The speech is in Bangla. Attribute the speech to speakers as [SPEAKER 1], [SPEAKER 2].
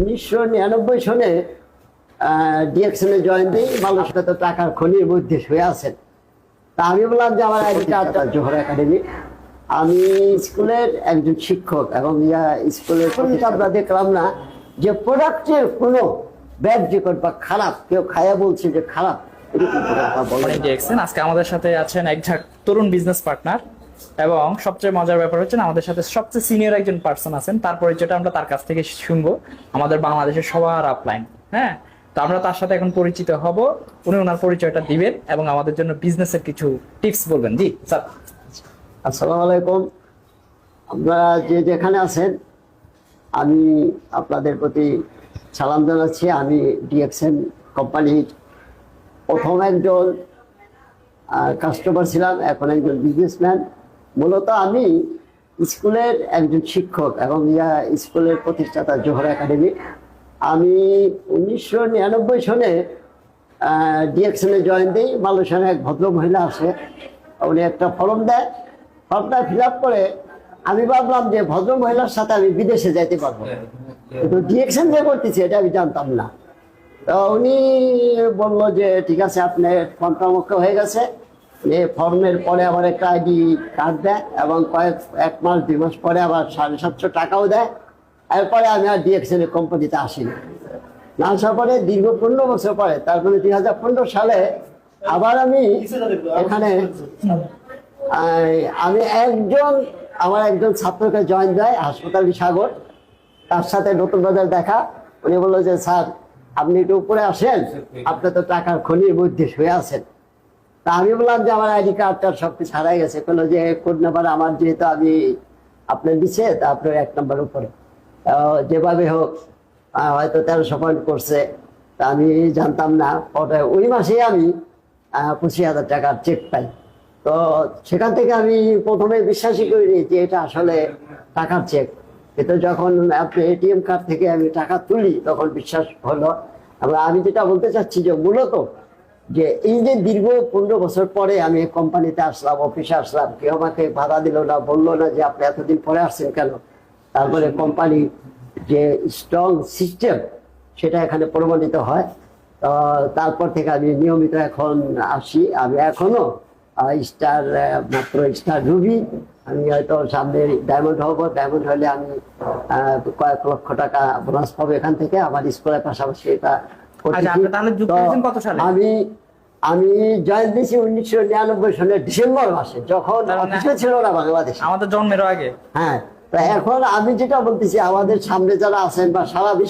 [SPEAKER 1] উনিশশো নিরানব্বই সনে ডিএকশনে জয়েন দিই মানুষটা তো টাকার খনির মধ্যে শুয়ে আছেন। তা আমি বললাম যে আমার আইডি কার্ডটা জোহর একাডেমি। আমি স্কুলের একজন শিক্ষক এবং ইয়া স্কুলের আমরা দেখলাম না যে প্রোডাক্টের কোনো ব্যাড রেকর্ড বা খারাপ, কেউ খায়া বলছে যে খারাপ
[SPEAKER 2] আজকে আমাদের সাথে আছেন এক তরুণ বিজনেস পার্টনার এবং সবচেয়ে মজার ব্যাপার হচ্ছে আমাদের সাথে সবচেয়ে সিনিয়র একজন পার্সন আছেন। তার পরিচয়টা আমরা তার কাছ থেকে শুনব, আমাদের বাংলাদেশের সবার আপলাইন হ্যাঁ? তো আমরা তার সাথে এখন পরিচিত হব। উনি ওনার পরিচয়টা দিবেন এবং আমাদের জন্য বিজনেসের কিছু টিপস বলবেন। জি, স্যার।
[SPEAKER 1] আসসালামু আলাইকুম। আপনারা যে যেখানে আছেন, আমি আপনাদের প্রতি সালাম জানাচ্ছি। আমি ডিএক্সএন কোম্পানির প্রথম একজন কাস্টমার ছিলাম, এখন একজন বিজনেসম্যান মূলত আমি স্কুলের একজন শিক্ষক এবং ইয়া স্কুলের প্রতিষ্ঠাতা জোহর একাডেমি। আমি উনিশশো নিরানব্বই সনে ডিএক্সএনে জয়েন দিই। মালয়েশিয়ার এক ভদ্র মহিলা আসে, উনি একটা ফর্ম দেয়। ফর্মটা ফিল আপ করে আমি ভাবলাম যে ভদ্র মহিলার সাথে আমি বিদেশে যাইতে পারব। কিন্তু ডিএক্সএন যে করতেছি, এটা আমি জানতাম না। তো উনি বলল যে, ঠিক আছে, আপনার ফর্মটা মুখ্য হয়ে গেছে। এই ফর্মের পরে আবার একটা আইডি কার্ড দেয় এবং কয়েক, এক মাস, দুই মাস পরে আবার সাড়ে সাতশো টাকাও দেয়। এরপরে আমি আর ডিএক্সএন কোম্পানিতে আসি না আসার পরে দীর্ঘ পনেরো বছর পরে তারপরে দুই হাজার পনেরো সালে আবার আমি এখানে আমি একজন, আমার একজন ছাত্রকে জয়েন দেয় হাসপাতাল সাগর তার সাথে নতুন বাজার দেখা। উনি বলল যে, স্যার, আপনি একটু উপরে আসেন। আপনি তো টাকার খনির মধ্যে শুয়ে আছেন। তা আমি বললাম যে আমার আইডি কার্ডটা সব কিছু হারাই গেছে। বলল যে কোড নাম্বার? আমার যেহেতু আমি আপনার দিচ্ছে তা আপনার এক নম্বর উপরে। যেভাবে হোক হয়তো তেরোশো পয়েন্ট করছে। তা আমি জানতাম না। পরে ওই মাসেই আমি পঁচিশ হাজার টাকার চেক পাই। তো সেখান থেকে আমি প্রথমে বিশ্বাসই করিনি যে এটা আসলে টাকার চেক কিন্তু যখন আপনি এটিএম কার্ড থেকে আমি টাকা তুলি, তখন বিশ্বাস হলো। আমি যেটা বলতে চাচ্ছি যে মূলত যে এই যে দীর্ঘ পনেরো বছর পরে আমি কোম্পানিতে আসলাম অফিসে আসলাম কেউ আমাকে বাধা দিল না বলল না যে আপনি এতদিন পরে আসছেন কেন? তারপরে কোম্পানি যে স্ট্রং সিস্টেম সেটা এখানে প্রমাণিত হয়। তারপর থেকে আমি নিয়মিত এখন আসি। আমি এখনও স্টার মাত্র স্টার রুবি। আমি হয়তো সামনে ডায়মন্ড হব। ডায়মন্ড হলে আমি কয়েক লক্ষ টাকা বোনাস পাবো এখান থেকে। আমার স্কুলের পাশাপাশি এটা
[SPEAKER 2] আচ্ছা?
[SPEAKER 1] আমি আমি জয়েন দিয়েছি উনিশশো নিরানব্বই সালের ডিসেম্বর মাসে যখন
[SPEAKER 2] তার
[SPEAKER 1] অফিসে ছিল না বাংলাদেশ
[SPEAKER 2] আমাদের জন্মের আগে
[SPEAKER 1] হ্যাঁ এখন আমি যেটা বলতেছি আমাদের সামনে যারা আছেন বা সারা বিশ্বে